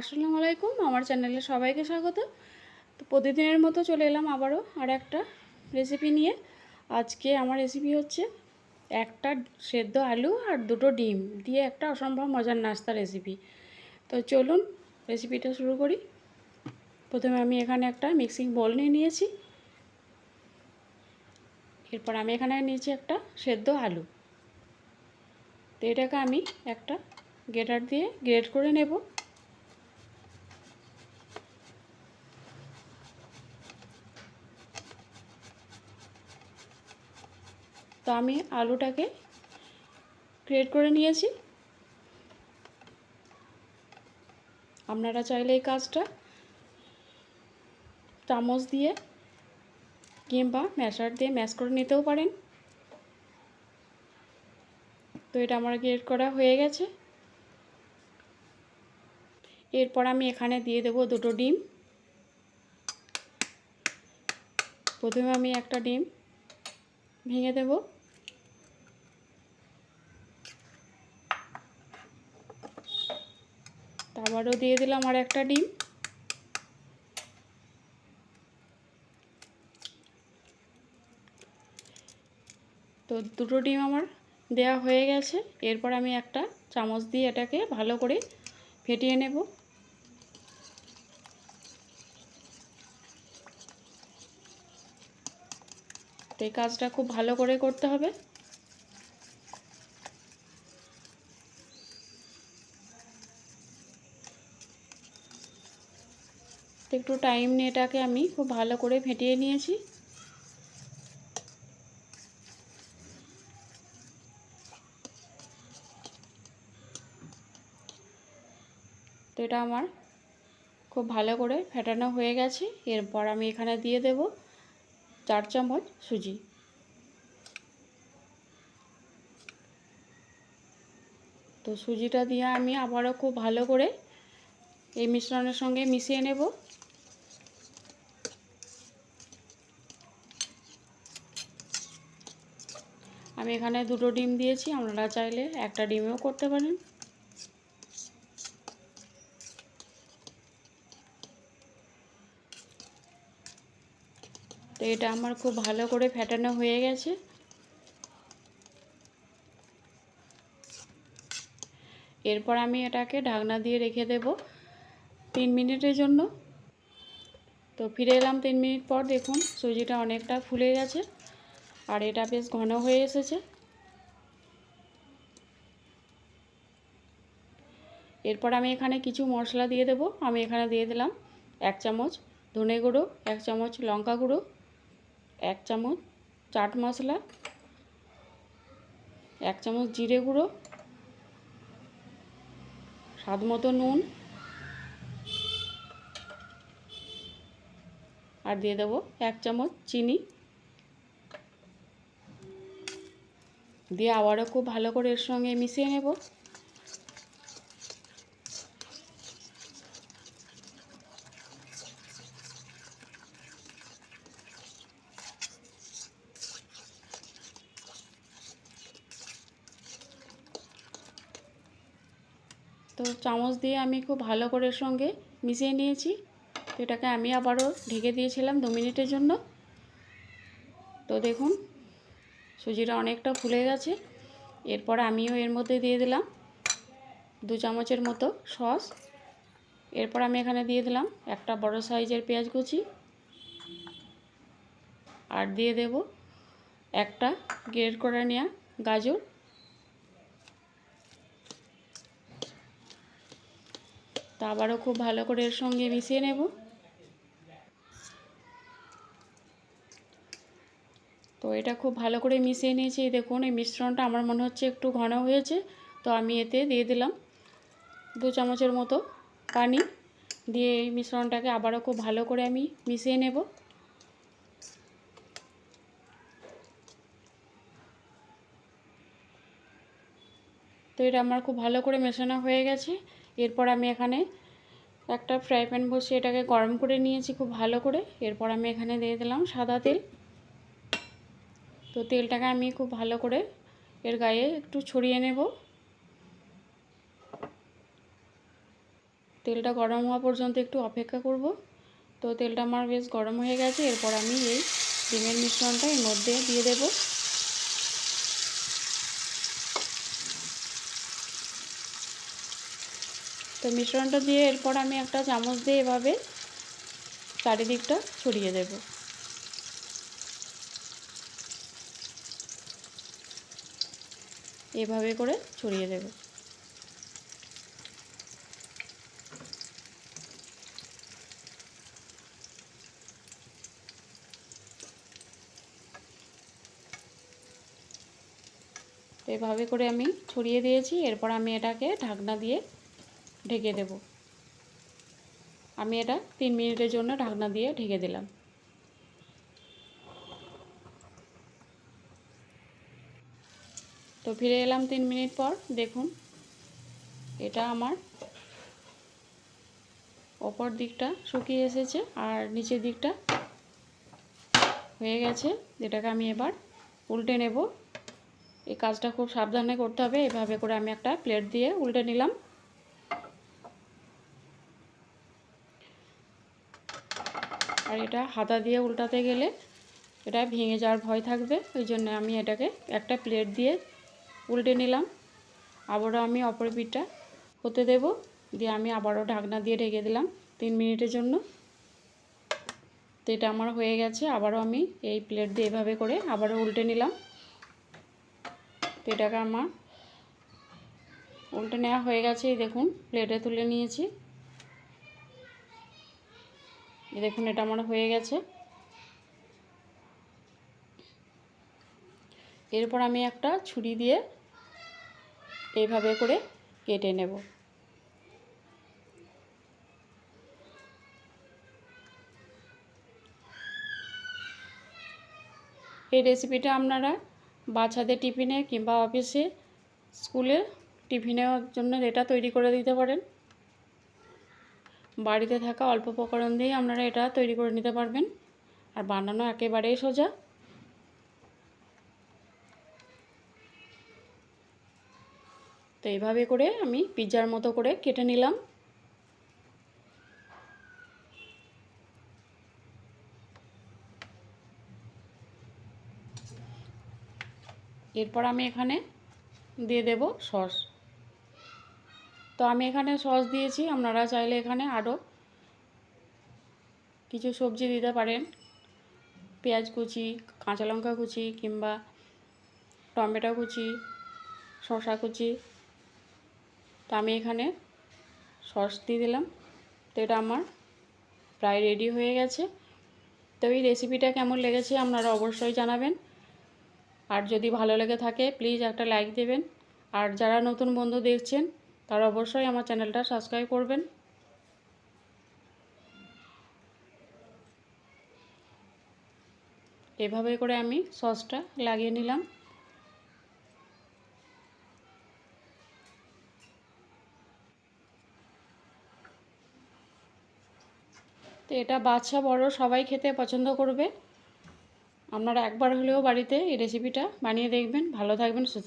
আসসালামু আলাইকুম আমার চ্যানেলে সবাইকে স্বাগত। তো প্রতিদিনের মতো চলে এলাম আবারও আর একটা রেসিপি নিয়ে। আজকে আমার রেসিপি হচ্ছে একটা সেদ্ধ আলু আর দুটো ডিম দিয়ে একটা অসম্ভব মজার নাস্তা রেসিপি তো চলুন রেসিপিটা শুরু করি। প্রথমে আমি এখানে একটা মিক্সিং বল নিয়ে নিয়েছি। এরপর আমি এখানে নিয়েছি একটা সেদ্ধ আলু। তো এটাকে আমি একটা গ্রেটার দিয়ে গ্রেট করে নেব। তো আমি আলুটাকে গ্রেট করে নিয়েছি। আপনারা চাইলে এই কাজটা চামচ দিয়ে কিংবা ম্যাশার দিয়ে ম্যাশ করে নিতেও পারেন। তো এটা আমার গ্রেট করা হয়ে গেছে। এরপর আমি এখানে দিয়ে দেবো দুটো ডিম। প্রথমে আমি একটা ডিম ভেঙে দেব। আবারও দিয়ে দিলাম আর একটা ডিম। তো দুটো ডিম আমার দেওয়া হয়ে গেছে। এরপর আমি একটা চামচ দিয়ে এটাকে ভালো করে ফেটিয়ে নেব। তো এই কাজটা খুব ভালো করে করতে হবে। একটু টাইম নিয়ে এটাকে আমি খুব ভালো করে ফেটিয়ে নিয়েছি। তো এটা আমার খুব ভালো করে ফেটানো হয়ে গেছে। এরপর আমি এখানে দিয়ে দেব চার চামচ সুজি। তো সুজিটা দিয়ে আমি আবারও খুব ভালো করে এই মিশ্রণের সঙ্গে মিশিয়ে নেব। আমি এখানে দুটো ডিম দিয়েছি, আপনারা চাইলে একটা ডিমেও করতে পারেন। তো এটা আমার খুব ভালো করে ফেটানো হয়ে গেছে। এরপর আমি এটাকে ঢাকনা দিয়ে রেখে দেব তিন মিনিটের জন্য। তো ফিরে এলাম তিন মিনিট পর, দেখুন সুজিটা অনেকটা ফুলে গেছে। আর এটা বেশ ঘন হয়ে এসেছে। এরপর আমি এখানে কিছু মশলা দিয়ে দেব। আমি এখানে দিয়ে দিলাম এক চামচ ধনে গুঁড়ো, এক চামচ লঙ্কা গুঁড়ো, এক চামচ চাট মশলা, এক চামচ জিরে গুঁড়ো, স্বাদ মতো নুন, আর দিয়ে দেবো এক চামচ চিনি। দিয়ে আবারও খুব ভালো করে এর সঙ্গে মিশিয়ে নেব। তো চামচ দিয়ে আমি খুব ভালো করে এর সঙ্গে মিশিয়ে নিয়েছি। তো এটাকে আমি আবারও ঢেকে দিয়েছিলাম দু মিনিটের জন্য। তো দেখুন সুজিটা অনেকটা ফুলে গেছে। এরপর আমিও এর মধ্যে দিয়ে দিলাম দু চামচের মতো সস। এরপর আমি এখানে দিয়ে দিলাম একটা বড় সাইজের পেঁয়াজ কুচি। আর দিয়ে দেব একটা গ্রেড করে নেওয়া গাজর। তা আবারও খুব ভালো করে এর সঙ্গে মিশিয়ে নেব। তো এটা খুব ভালো করে মিশিয়ে নিয়েছি। দেখুন, এই মিশ্রণটা আমার মনে হচ্ছে একটু ঘন হয়েছে, তো আমি এতে দিয়ে দিলাম দু চামচের মতো পানি। দিয়ে এই মিশ্রণটাকে আবারও খুব ভালো করে আমি মিশিয়ে নেব। তো এটা আমার খুব ভালো করে মেশানো হয়ে গেছে। এরপর আমি এখানে একটা ফ্রাই প্যান বসিয়ে এটাকে গরম করে নিয়েছি খুব ভালো করে। এরপর আমি এখানে দিয়ে দিলাম সাদা তেল। তো তেলটাকে আমি খুব ভালো করে এর গায়ে একটু ছড়িয়ে নেব। তেলটা গরম হওয়া পর্যন্ত একটু অপেক্ষা করব। তো তেলটা আমার বেশ গরম হয়ে গেছে, এরপর আমি এই ডিমের মিশ্রণটা এর মধ্যে দিয়ে দেব। তো মিশ্রণটা দিয়ে এরপর আমি একটা চামচ দিয়ে এভাবে চারিদিকটা ছড়িয়ে দেব। এভাবে করে ছড়িয়ে দেব। এভাবে করে আমি ছড়িয়ে দিয়েছি, এরপর আমি এটাকে ঢাকনা দিয়ে ঢেকে দেব। আমি এটা তিন মিনিটের জন্য ঢাকনা দিয়ে ঢেকে দিলাম। তো ফিরে এলাম তিন মিনিট পর, দেখুন। এটা আমার ওপর দিকটা শুকিয়ে এসেছে আর নিচের দিকটা হয়ে গেছে, যেটাকে আমি এবার উল্টে নেব। এই কাজটা খুব সাবধানে করতে হবে, এভাবে করে আমি একটা প্লেট দিয়ে উল্টে নিলাম। আর এটা হাতা দিয়ে উল্টাতে গেলে এটা ভেঙে যাওয়ার ভয় থাকবে, ওই জন্য আমি এটাকে একটা প্লেট দিয়ে উল্টে নিলাম। আবারও আমি অপর পিঠটা হতে দেব। দিয়ে আমি আবারও ঢাকনা দিয়ে ঢেকে দিলাম তিন মিনিটের জন্য। তো এটা আমার হয়ে গেছে। আবারও আমি এই প্লেট দিয়ে এভাবে করে আবারও উল্টে নিলাম। তো এটাকে আমার উল্টে নেওয়া হয়ে গেছে। এই দেখুন প্লেটে তুলে নিয়েছি। এই দেখুন, এটা আমার হয়ে গেছে। এরপর আমি একটা ছুরি দিয়ে এইভাবে করে কেটে নেব। এই রেসিপিটা আপনারা বাচ্চাদের টিফিনে কিংবা অফিসে স্কুলে টিফিনের জন্য এটা তৈরি করে দিতে পারেন। বাড়িতে থাকা অল্প উপকরণ দিয়েই আপনারা এটা তৈরি করে নিতে পারবেন। আর বানানো একেবারেই সোজা। তো এইভাবে করে আমি পিৎজার মতো করে কেটে নিলাম। এরপর আমি এখানে দিয়ে দেব সস। তো আমি এখানে সস দিয়েছি, আপনারা চাইলে এখানে আরও কিছু সবজি দিতে পারেন। পেঁয়াজ কুচি, কাঁচা লঙ্কা কুচি কিংবা টমেটো কুচি, শসা কুচি। তো আমি এখানে সস দিয়ে দিলাম। তো এটা আমার প্রায় রেডি হয়ে গেছে। তো এই রেসিপিটা কেমন লেগেছে আপনারা অবশ্যই জানাবেন। আর যদি ভালো লেগে থাকে প্লিজ একটা লাইক দেবেন। আর যারা নতুন বন্ধু দেখছেন, তারা অবশ্যই আমার চ্যানেলটা সাবস্ক্রাইব করবেন। এভাবে করে আমি সসটা লাগিয়ে নিলাম। তো এটা বাচ্চা বড় সবাই খেতে পছন্দ করবে। আপনারা একবার হলেও বাড়িতে এই রেসিপিটা বানিয়ে দেখবেন। ভালো থাকবেন, সুস্থ